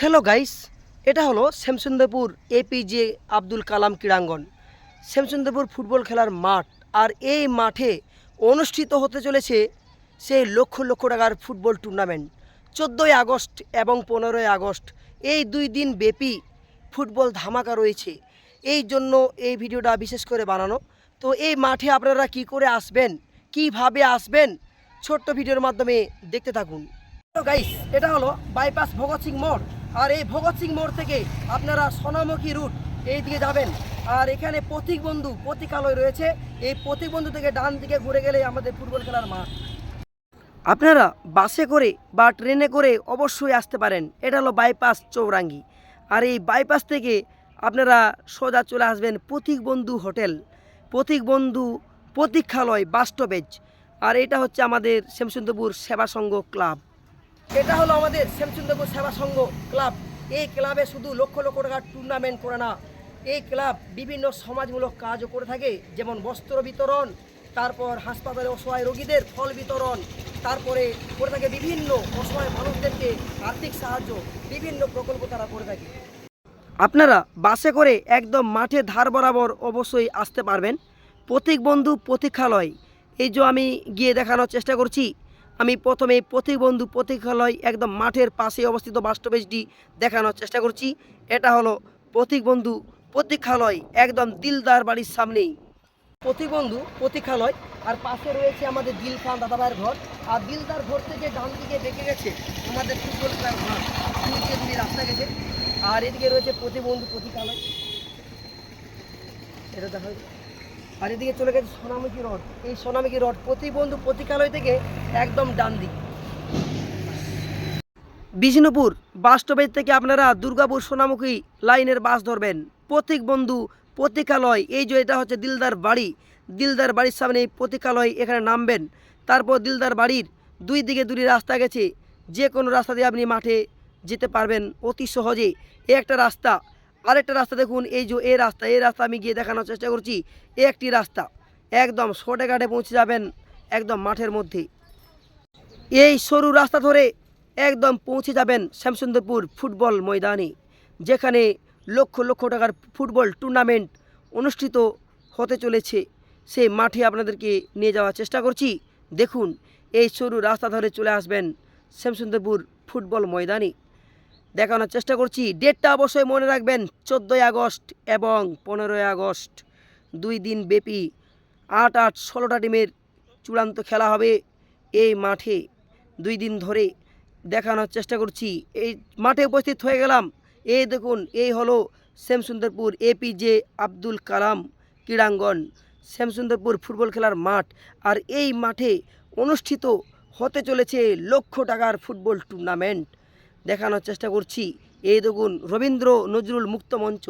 Hello guys এটা হলো Shyamsundarpur APJ Abdul Kalam ক্রীড়াঙ্গন। শ্যামসুন্দরপুর ফুটবল খেলার মাঠ, আর এই মাঠে অনুষ্ঠিত হতে চলেছে সেই লক্ষ লক্ষ টাকার ফুটবল টুর্নামেন্ট চোদ্দোই আগস্ট এবং পনেরোই আগস্ট, এই দুই দিন ব্যাপী ফুটবল ধামাকা রয়েছে। এই জন্য এই ভিডিওটা বিশেষ করে বানানো। তো এই মাঠে আপনারা কি করে আসবেন, কীভাবে আসবেন, ছোট্ট ভিডিওর মাধ্যমে দেখতে থাকুন। গাইস এটা হলো বাইপাস ভগৎ সিং মোড়। আর এই ভগৎ সিং মোড় থেকে আপনারা সোনামুখী রুট এই দিকে যাবেন। আর এখানে প্রতীক বন্ধু প্রতীকালয় রয়েছে। এই প্রতীক বন্ধু থেকে ডান দিকে ঘুরে গেলে আমাদের ফুটবল খেলার মাঠ। আপনারা বাসে করে বা ট্রেনে করে অবশ্যই আসতে পারেন। এটা হলো বাইপাস চৌরাঙ্গি। আর এই বাইপাস থেকে আপনারা সোজা চলে আসবেন প্রতীক বন্ধু হোটেল, প্রতীক বন্ধু প্রতীক্ষালয় বাস্তবেজ আর এটা হচ্ছে আমাদের শ্যামসুন্দরপুর সেবা সংঘ ক্লাব। এটা হলো আমাদের শ্যামসুন্দরপুর সেবা সংঘ ক্লাব। এই ক্লাবে শুধু লক্ষ লক্ষ টাকার টুর্নামেন্ট করে না, এই ক্লাব বিভিন্ন সমাজমূলক কাজও করে থাকে, যেমন বস্ত্র বিতরণ, তারপর হাসপাতালে অসহায় রোগীদের ফল বিতরণ, তারপরে করে থাকে বিভিন্ন অসহায় মানুষদেরকে আর্থিক সাহায্য, বিভিন্ন প্রকল্প তারা করে থাকে। আপনারা বাসে করে একদম মাঠে ধার বরাবর অবশ্যই আসতে পারবেন। প্রতীক বন্ধু প্রতীক্ষালয়, এই যে আমি গিয়ে দেখানোর চেষ্টা করছি আমি প্রথমে প্রতীক বন্ধু প্রতীক্ষালয় একদম মাঠের পাশে অবস্থিত বাস্তবেজটি দেখানোর চেষ্টা করছি। এটা হলো প্রতীক বন্ধু প্রতীক্ষালয় একদম দিলদার বাড়ির সামনেই। প্রতীক বন্ধু প্রতীক্ষালয় আর পাশে রয়েছে আমাদের দিল খান দাদাভাইয়ের ঘর। আর দিলদার ঘর থেকে ডান দিকে বেঁকে গেছে আমাদের ফুটবল খেলার দুটি রাস্তা গেছে। আর এদিকে রয়েছে প্রতিবন্ধু প্রতীক্ষালয়। এটা দেখা। আর এদিকে চলে গেছে সোনামুখী রড এই সোনামুখী রড প্রতিবন্ধু প্রতীক্ষালয় থেকে একদম ডান দিক। বিষ্ণুপুর বাস স্টপেজ থেকে আপনারা দুর্গাপুর সোনামুখী লাইনের বাস ধরবেন। প্রতীক বন্ধু প্রতীক্ষালয় এই যে এটা হচ্ছে দিলদার বাড়ি। দিলদার বাড়ির সামনে এই প্রতীক্ষালয় এখানে নামবেন। তারপর দিলদার বাড়ির দুই দিকে দুটি রাস্তা গেছে। যে কোনো রাস্তা দিয়ে আপনি মাঠে যেতে পারবেন অতি সহজে। এ একটা রাস্তা আরেকটা রাস্তা দেখুন, এই যে এই রাস্তা এই রাস্তা আমি গিয়ে দেখানোর চেষ্টা করছি একটি রাস্তা। একদম ঘাটে পৌঁছে যাবেন, একদম মাঠের মধ্যে। এই সরু রাস্তা ধরে একদম পৌঁছে যাবেন শ্যামসুন্দরপুর ফুটবল ময়দানে, যেখানে লক্ষ লক্ষ টাকার ফুটবল টুর্নামেন্ট অনুষ্ঠিত হতে চলেছে। সেই মাঠে আপনাদেরকে নিয়ে যাওয়ার চেষ্টা করছি। দেখুন, এই সরু রাস্তা ধরে চলে আসবেন শ্যামসুন্দরপুর ফুটবল ময়দানে। দেখানোর চেষ্টা করছি। ডেটটা অবশ্যই মনে রাখবেন, চোদ্দোই আগস্ট এবং পনেরোই আগস্ট। দুই দিন ব্যাপী আট আট ষোলোটা টিমের চূড়ান্ত খেলা হবে এই মাঠে। দুই দিন ধরে দেখানোর চেষ্টা করছি। এই মাঠে উপস্থিত হয়ে গেলাম। এই দেখুন, এই হলো শ্যামসুন্দরপুর এপিজে আব্দুল কালাম ক্রীড়াঙ্গন। শ্যামসুন্দরপুর ফুটবল খেলার মাঠ। আর এই মাঠে অনুষ্ঠিত হতে চলেছে লক্ষ টাকার ফুটবল টুর্নামেন্ট। দেখানোর চেষ্টা করছি। এই দেখুন, রবীন্দ্র নজরুল মুক্ত মঞ্চ।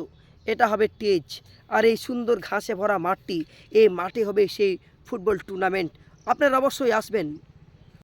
এটা হবে টেজ। আর এই সুন্দর ঘাসে ভরা মাঠটি, এই মাঠে হবে সেই ফুটবল টুর্নামেন্ট আপনারা অবশ্যই আসবেন।